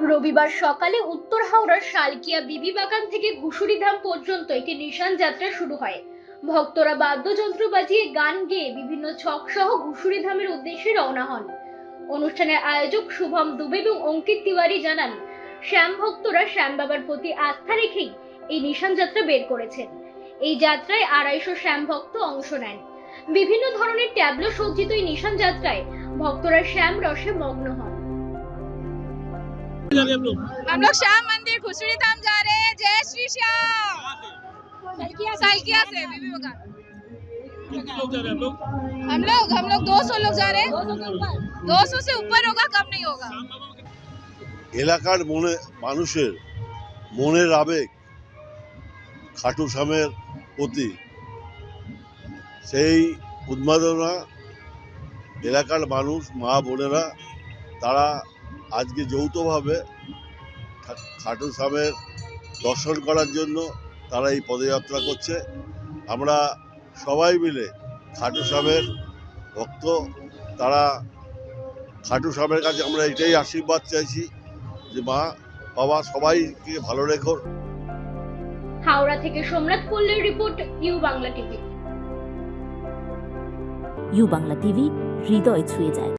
রবিবার সকালে উত্তর হাওড়ার শালকিয়া বিবি বাগান থেকে ঘুষুরিধাম পর্যন্ত একটি নিশান যাত্রা শুরু হয়। ভক্তরা বাদ্যযন্ত্র বাজিয়ে গান গেয়ে বিভিন্ন ছক সহ ঘুষুরিধামের উদ্দেশ্যে রওনা হন। অনুষ্ঠানের আয়োজক শুভম দুবে এবং অঙ্কিত তিওয়ারি জানান, শ্যাম ভক্তরা শ্যাম বাবার প্রতি আস্থা রেখেই এই নিশান যাত্রা বের করেছেন। এই যাত্রায় আড়াইশো শ্যাম ভক্ত অংশ নেন। বিভিন্ন ধরনের ট্যাবলো সজ্জিত এই নিশান যাত্রায় ভক্তরা শ্যাম রসে মগ্ন হন। हम लोग हम लोग श्याम मंदिर खुसड़ी धाम जा रहे हैं जय श्री श्याम साइकिया से बीबी बगान कितने लोग जा रहे हैं हम लोग हम लोग हम लोग 200 लोग जा रहे हैं 200 से ऊपर होगा कम नहीं होगा এলাকার মনে মানুষের মনের আবেগ খাটু শ্যামের প্রতি সেই উন্মাদনা এলাকার মানুষ মা বোনেরা তারা আজকে যৌথভাবে খাটু শ্যামের দর্শন করার জন্য তারা এই পদযাত্রা করছে। আমরা সবাই মিলে খাটু শ্যামের ভক্ত তারা খাটু শ্যামের কাছে আমরা এটাই আশীর্বাদ চাইছি যে মা বাবা সবাইকে ভালো রেখো। হাওড়া থেকে Somnath পল্লের report U Bangla TV. U Bangla TV হৃদয় ছুঁয়ে যায়।